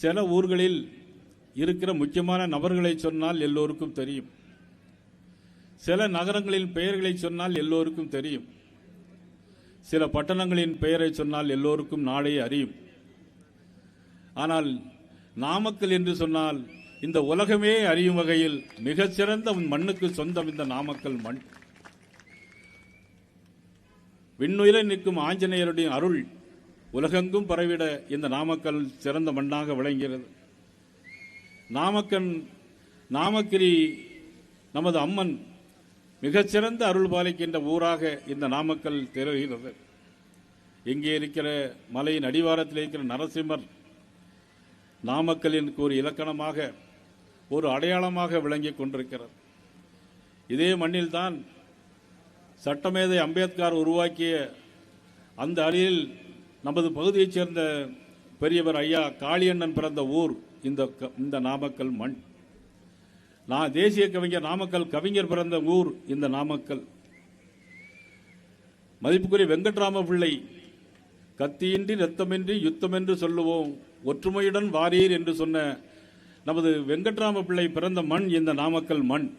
சில ஊர்களில் இருக்கிற முக்கியமான நபர்களை சொன்னால் எல்லோருக்கும் தெரியும். சில நகரங்களின் பெயர்களை சொன்னால் எல்லோருக்கும் தெரியும். சில பட்டணங்களின் பெயரை சொன்னால் எல்லோருக்கும் நாளே அறியும். ஆனால் நாமக்கல் என்று சொன்னால் இந்த உலகமே அறியும் வகையில் மிகச்சிறந்த மண்ணுக்கு சொந்தம் இந்த நாமக்கல் மண். விண்ணுயிரை நிற்கும் ஆஞ்சநேயருடைய அருள் உலகெங்கும் பரவிட இந்த நாமக்கல் சிறந்த மண்ணாக விளங்குகிறது. நாமக்கல் நாமக்கிரி நமது அம்மன் மிகச்சிறந்த அருள் பாலிக்கின்ற ஊராக இந்த நாமக்கல் திகழ்கிறது. இங்கே இருக்கிற மலையின் அடிவாரத்தில் இருக்கிற நரசிம்மர் நாமக்கலின் ஒரு இலக்கணமாக ஒரு அடையாளமாக விளங்கிக் கொண்டிருக்கிறது. இதே மண்ணில்தான் சட்டமேதை அம்பேத்கர் உருவாக்கிய அந்த அணியில் நமது பகுதியைச் சேர்ந்த பெரியவர் ஐயா காளியண்ணன் பிறந்த ஊர் இந்த க- இந்த நாமக்கல் மண். நான் தேசிய கவிஞர் நாமக்கல் கவிஞர் பிறந்த ஊர் இந்த நாமக்கல். மதிப்புக்குரிய வெங்கட்ராம பிள்ளை கத்தியின்றி ரத்தமின்றி யுத்தம் என்று சொல்லுவோம் ஒற்றுமையுடன் வாரீர் என்று சொன்ன நமது வெங்கட்ராம பிள்ளை பிறந்த மண் இந்த நாமக்கல் மண்.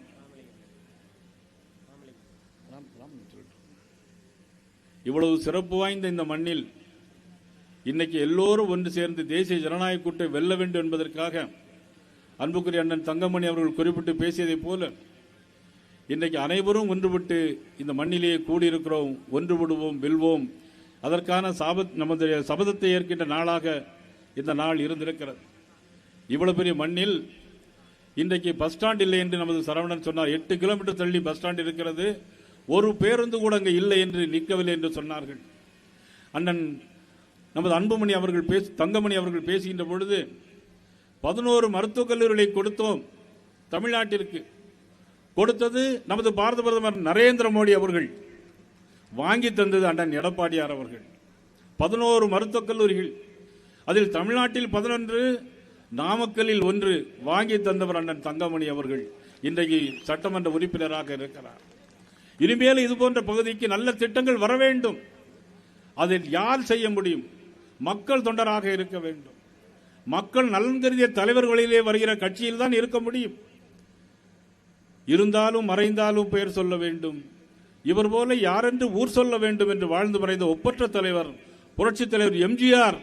இவ்வளவு சிறப்பு வாய்ந்த இந்த மண்ணில் இன்னைக்கு எல்லோரும் ஒன்று சேர்ந்து தேசிய ஜனநாயக கூட்டை வெல்ல வேண்டும் என்பதற்காக அன்புக்குரிய அண்ணன் தங்கமணி அவர்கள் குறிப்பிட்டு பேசியதைப் போல இன்றைக்கு அனைவரும் ஒன்றுபட்டு இந்த மண்ணிலேயே கூடியிருக்கிறோம் ஒன்றுபடுவோம் வெல்வோம். அதற்கான சாபத் நமது சபதத்தை ஏற்கின்ற நாளாக இந்த நாள் இருந்திருக்கிறது. இவ்வளவு பெரிய மண்ணில் இன்றைக்கு பஸ் ஸ்டாண்ட் இல்லை என்று நமது சரவணன் சொன்னார். எட்டு கிலோமீட்டர் தள்ளி பஸ் ஸ்டாண்ட் இருக்கிறது. ஒரு பேருந்து கூட அங்கே இல்லை என்று நிற்கவில்லை என்று சொன்னார்கள். அண்ணன் நமது அன்புமணி அவர்கள் பேசு தங்கமணி அவர்கள் பேசுகின்ற பொழுது பதினோரு மருத்துவக் கல்லூரிகளை கொடுத்தோம் தமிழ்நாட்டிற்கு. கொடுத்தது நமது பாரத பிரதமர் நரேந்திர மோடி அவர்கள். வாங்கி தந்தது அண்ணன் எடப்பாடியார் அவர்கள். பதினோரு மருத்துவக் கல்லூரிகள். அதில் தமிழ்நாட்டில் பதினொன்று நாமக்கல்லில் ஒன்று வாங்கி தந்தவர் அண்ணன் தங்கமணி அவர்கள் இன்றைக்கு சட்டமன்ற உறுப்பினராக இருக்கிறார். இனிமேல் இது போன்ற பகுதிக்கு நல்ல திட்டங்கள் வர வேண்டும். அதில் யார் செய்ய முடியும்? மக்கள் தொண்டராக இருக்க வேண்டும். மக்கள் நலன் கருதிய தலைவர்களிலே வருகிற கட்சியில் தான் இருக்க முடியும். இருந்தாலும் மறைந்தாலும் பெயர் சொல்ல வேண்டும். இவர் போல யாரென்று ஊர் சொல்ல வேண்டும் என்று வாழ்ந்து மறைந்த ஒப்பற்ற தலைவர் புரட்சித் தலைவர் எம்ஜிஆர்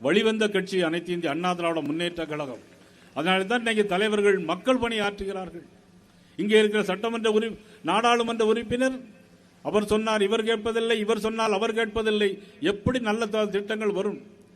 வழிவந்த கட்சி அனைத்து இந்திய அண்ணா திராவிட முன்னேற்ற கழகம். அதனால தான் இன்னைக்கு தலைவர்கள் மக்கள் பணி ஆற்றுகிறார்கள். இங்கே இருக்கிற சட்டமன்ற உறுப்பி நாடாளுமன்ற உறுப்பினர் அவர் சொன்னார் இவர் கேட்பதில்லை இவர் சொன்னால் அவர் கேட்பதில்லை. எப்படி நல்ல த- திட்டங்கள் வரும்?